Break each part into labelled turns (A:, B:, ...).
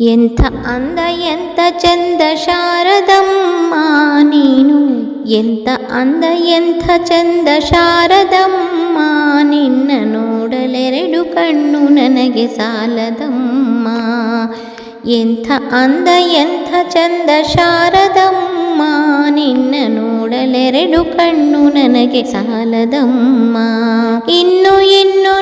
A: ಎಂಥ ಅಂದ, ಎಂಥ ಚಂದ ಶಾರದಮ್ಮ ನೀನು. ಎಂಥ ಅಂದ, ಎಂಥ ಚಂದ ಶಾರದಮ್ಮ ನಿನ್ನ ನೋಡಲೆರಡು ಕಣ್ಣು ನನಗೆ ಸಾಲದಮ್ಮ. ಎಂಥ ಅಂದ, ಎಂಥ ಚಂದ ಶಾರದಮ್ಮ ನಿನ್ನ ನೋಡಲೆರಡು ಕಣ್ಣು ನನಗೆ ಸಾಲದಮ್ಮ. ಇನ್ನು ಇನ್ನು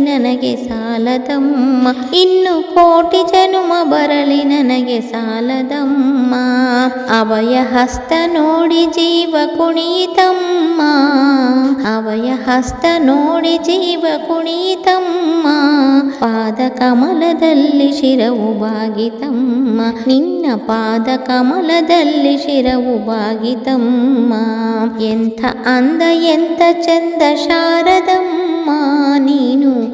A: ನನಗೆ ಸಾಲದಮ್ಮ. ಇನ್ನು ಕೋಟಿ ಜನುಮ ಬರಲಿ ನನಗೆ ಸಾಲದಮ್ಮ. ಅವಯ ಹಸ್ತ ನೋಡಿ ಜೀವ ಕುಣಿತಮ್ಮ. ಅವಯ ಹಸ್ತ ನೋಡಿ ಜೀವ ಕುಣಿತಮ್ಮ. ಪಾದ ಕಮಲದಲ್ಲಿ ಶಿರವು ಬಾಗಿತಮ್ಮ. ನಿನ್ನ ಪಾದ ಕಮಲದಲ್ಲಿ ಶಿರವು ಬಾಗಿತಮ್ಮ. ಎಂಥ ಅಂದ ಎಂಥ ಚಂದ ಶಾರದಮ್ಮ.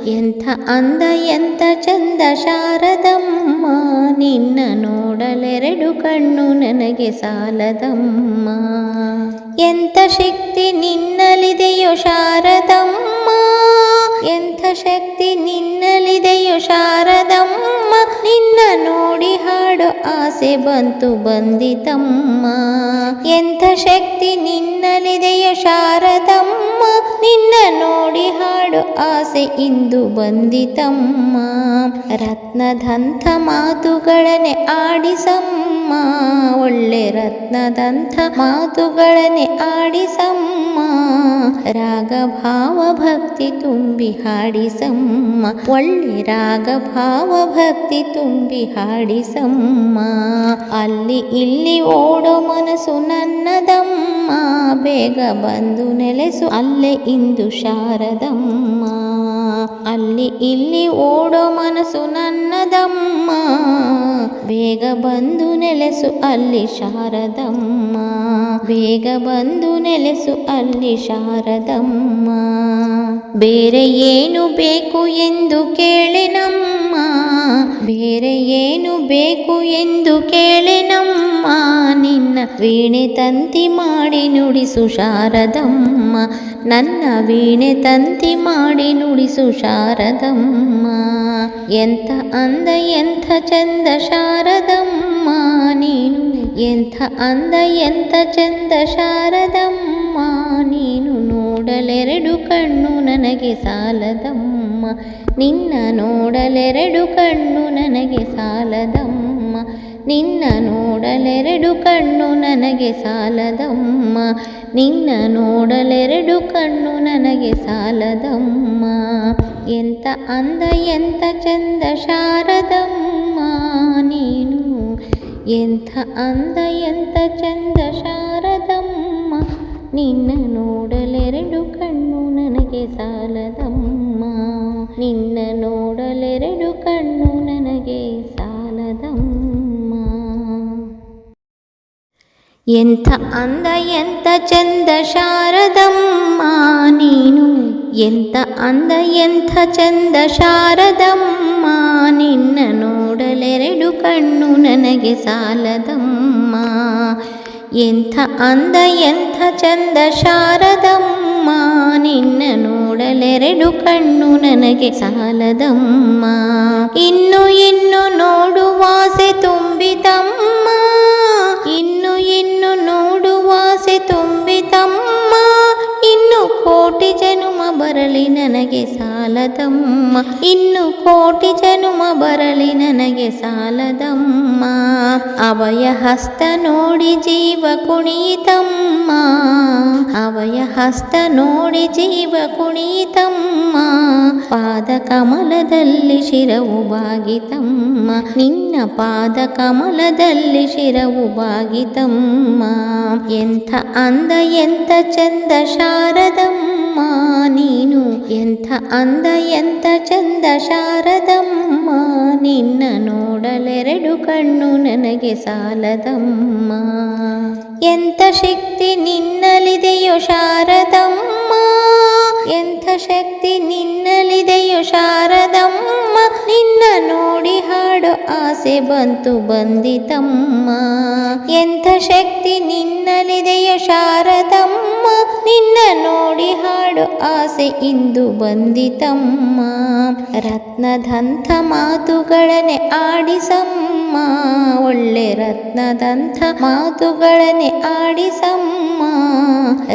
A: ಎಂಥ ಅಂದ, ಎಂಥ ಚಂದ ಶಾರದಮ್ಮ, ನಿನ್ನ ನೋಡಲೆರಡು ಕಣ್ಣು ನನಗೆ ಸಾಲದಮ್ಮ. ಎಂಥ ಶಕ್ತಿ ನಿನ್ನಲಿದೆಯೋ ಶಾರದಮ್ಮ, ಎಂಥ ಶಕ್ತಿ ನಿನ್ನಲಿದೆಯೋ ಶಾರದಮ್ಮ. ನಿನ್ನ ನೋಡಿ ಹಾಡು ಆಸೆ ಬಂತು ಬಂದಿತಮ್ಮ. ಎಂಥ ಶಕ್ತಿ ನಿನ್ನಲಿದೆಯೋ ನಿನ್ನ ನೋಡಿ ಆಸೆ ಇಂದು ಬಂದಿತಮ್ಮ. ರತ್ನದಂಥ ಮಾತುಗಳನ್ನೇ ಆಡಿಸಮ್ಮ. ಒಳ್ಳೆ ರತ್ನದಂಥ ಮಾತುಗಳನ್ನೇ ಆಡಿಸಮ್ಮ. ರಾಗ ಭಾವ ಭಕ್ತಿ ತುಂಬಿ ಹಾಡಿಸಮ್ಮ. ಒಳ್ಳೆ ರಾಗ ಭಾವ ಭಕ್ತಿ ತುಂಬಿ ಹಾಡಿಸಮ್ಮ. ಅಲ್ಲಿ ಇಲ್ಲಿ ಓಡೋ ಮನಸ್ಸು ನನ್ನದಮ್ಮ. ಬೇಗ ಬಂದು ನೆಲೆಸು. ಅಲ್ಲೇ ಇಂದು ಶಾರದಮ್ಮ. ಅಲ್ಲಿ ಇಲ್ಲಿ ಓಡೋ ಮನಸ್ಸು ನನ್ನದಮ್ಮ. ಬೇಗ ಬಂದು ನೆಲೆಸು ಅಲ್ಲಿ ಶಾರದಮ್ಮ. ಬೇಗ ಬಂದು ನೆಲೆಸು ಅಲ್ಲಿ ಶಾರದಮ್ಮ. ಬೇರೆ ಏನು ಬೇಕು ಎಂದು ಕೇಳಿನಮ್ಮ ಬೇರೆ ಏನು ಬೇಕು ಎಂದು ಕೇಳಿನಮ್ಮ ವೀಣೆ ತಂತಿ ಮಾಡಿ ನುಡಿಸು ಶಾರದಮ್ಮ. ನನ್ನ ವೀಣೆ ತಂತಿ ಮಾಡಿ ನುಡಿಸು ಶಾರದಮ್ಮ. ಎಂಥ ಅಂದ, ಎಂಥ ಚಂದ ಶಾರದಮ್ಮ. ನೀನು ಎಂಥ ಅಂದ, ಎಂಥ ಚಂದ ಶಾರದಮ್ಮ. ನೀನು ನೋಡಲೆರಡು ಕಣ್ಣು ನನಗೆ ಸಾಲದಮ್ಮ. ನಿನ್ನ ನೋಡಲೆರಡು ಕಣ್ಣು ನನಗೆ ಸಾಲದಮ್ಮ. ನಿನ್ನ ನೋಡಲೆರಡು ಕಣ್ಣು ನನಗೆ ಸಾಲದಮ್ಮ. ನಿನ್ನ ನೋಡಲೆರಡು ಕಣ್ಣು ನನಗೆ ಸಾಲದಮ್ಮ. ಎಂತ ಅಂದ ಎಂತ ಚಂದ ಶಾರದಮ್ಮ ನೀನು. ಎಂಥ ಅಂದ ಎಂಥ ಚಂದ ಶಾರದಮ್ಮ. ನಿನ್ನ ನೋಡಲೆರಡು ಕಣ್ಣು ನನಗೆ ಸಾಲದಮ್ಮ. ನಿನ್ನ ನೋಡಲೆರಡು ಎಂಥ ಅಂದ, ಎಂಥ ಚಂದ ಶಾರದಮ್ಮ ನೀನು. ಎಂಥ ಅಂದ, ಎಂಥ ಚಂದ ಶಾರದಮ್ಮ ನಿನ್ನ ನೋಡಲೆರಡು ಕಣ್ಣು ನನಗೆ ಸಾಲದಮ್ಮ. ಎಂಥ ಅಂದ, ಎಂಥ ಚಂದ ಶಾರದಮ್ಮ ನಿನ್ನ ನೋಡಲೆರಡು ಕಣ್ಣು ನನಗೆ ಸಾಲದಮ್ಮ. ಇನ್ನು ಇನ್ನು ನನಗೆ ಸಾಲದಮ್ಮ. ಇನ್ನು ಕೋಟಿ ಜನುಮ ಬರಲಿ ನನಗೆ ಸಾಲದಮ್ಮ. ಅವಯ ಹಸ್ತ ನೋಡಿ ಜೀವ ಕುಣಿತಮ್ಮ. ಅವಯ ಹಸ್ತ ನೋಡಿ ಜೀವ ಕುಣಿತಮ್ಮ. ಪಾದ ಕಮಲದಲ್ಲಿ ಶಿರವು ಬಾಗಿತಮ್ಮ. ನಿನ್ನ ಪಾದ ಕಮಲದಲ್ಲಿ ಶಿರವು ಬಾಗಿತಮ್ಮ. ಎಂಥ ಅಂದ ಎಂಥ ಚಂದ ಶಾರದಮ್ಮ. ಎಂಥ ಅಂದ, ಎಂಥ ಚಂದ ಶಾರದಮ್ಮ. ನಿನ್ನ ನೋಡಲೆರಡು ಕಣ್ಣು ನನಗೆ ಸಾಲದಮ್ಮ. ಎಂಥ ಶಕ್ತಿ ನಿನ್ನಲಿದೆಯೋ ಶಾರದಮ್ಮ. ಎಂಥ ಶಕ್ತಿ ನಿನ್ನಲಿದೆಯೋ ಶಾರದಮ್ಮ. ನಿನ್ನ ನೋಡಿ ಹಾಡು ಆಸೆ ಬಂತು ಬಂದಿತಮ್ಮ. ಎಂಥ ಶಕ್ತಿ ಶಾರದಮ್ಮ ನಿನ್ನ ನೋಡಿ ಹಾಡು ಆಸೆ ಇಂದು ಬಂದಿತಮ್ಮ. ರತ್ನದಂಥ ಮಾತುಗಳನ್ನೇ ಆಡಿಸಮ್ಮ. ಒಳ್ಳೆ ರತ್ನದಂಥ ಮಾತುಗಳನ್ನೇ ಆಡಿಸಮ್ಮ.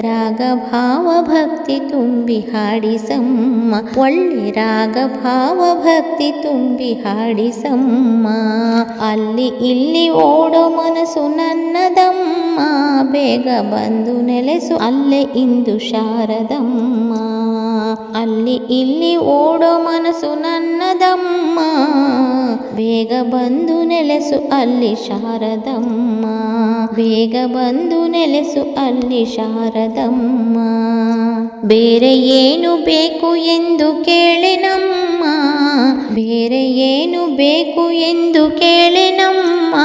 A: ರಾಗ ಭಾವ ಭಕ್ತಿ ತುಂಬಿ ಹಾಡಿಸಮ್ಮ. ಒಳ್ಳೆ ರಾಗ ಭಾವ ಭಕ್ತಿ ತುಂಬಿ ಹಾಡಿಸಮ್ಮ. ಅಲ್ಲಿ ಇಲ್ಲಿ ಓಡೋ ಮನಸ್ಸು ನನ್ನದಮ್ಮ. ಬೇಗ ಬಂದು ನೆಲೆಸು, ಅಲ್ಲೇ ಇಂದು ಶಾರದಮ್ಮ. ಅಲ್ಲಿ ಇಲ್ಲಿ ಓಡೋ ಮನಸ್ಸು ನನ್ನದಮ್ಮ. ಬೇಗ ಬಂದು ನೆಲೆಸು ಅಲ್ಲಿ ಶಾರದಮ್ಮ. ಬೇಗ ಬಂದು ನೆಲೆಸು ಅಲ್ಲಿ ಶಾರದಮ್ಮ. ಬೇರೆ ಏನು ಬೇಕು ಎಂದು ಕೇಳಿನಮ್ಮ ಬೇರೆ ಏನು ಬೇಕು ಎಂದು ಕೇಳಿನಮ್ಮ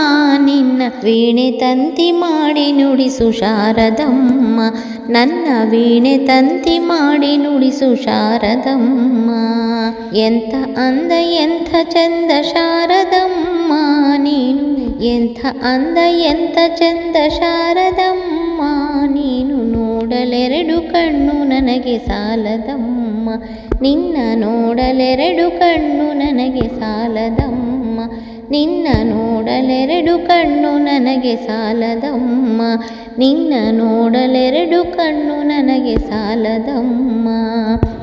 A: ನಿನ್ನ ವೀಣೆ ತಂತಿ ಮಾಡಿ ನುಡಿಸು ಶಾರದಮ್ಮ. ನನ್ನ ವೀಣೆ ತಂತಿ ಮಾಡಿ ನುಡಿಸು ಶಾರದಮ್ಮ. ಎಂಥ ಅಂದ, ಎಂಥ ಚಂದ ಶಾರದಮ್ಮ ನೀನು. ಎಂಥ ಅಂದ, ಎಂಥ ಚಂದ ಶಾರದಮ್ಮ ನೀನು. ನೋಡಲೆರಡು ಕಣ್ಣು ನನಗೆ ಸಾಲದಮ್ಮ. ನಿನ್ನ ನೋಡಲೆರಡು ಕಣ್ಣು ನನಗೆ ಸಾಲದಮ್ಮ. ನಿನ್ನ ನೋಡಲೆರಡು ಕಣ್ಣು ನನಗೆ ಸಾಲದಮ್ಮ. ನಿನ್ನ ನೋಡಲೆರಡು ಕಣ್ಣು ನನಗೆ ಸಾಲದಮ್ಮ.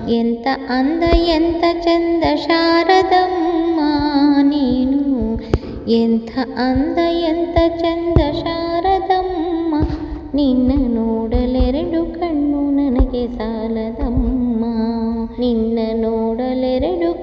A: ಎಂಥ ಅಂದ ಎಂಥ ಚಂದ ಶಾರದಮ್ಮ ನೀನು. ಎಂಥ ಅಂದ ಎಂಥ ಚಂದ ಶಾರದಮ್ಮ. ನಿನ್ನ ನೋಡ ಸಾಲದಮ್ಮ. ನಿನ್ನ ನೋಡಲೆರಡು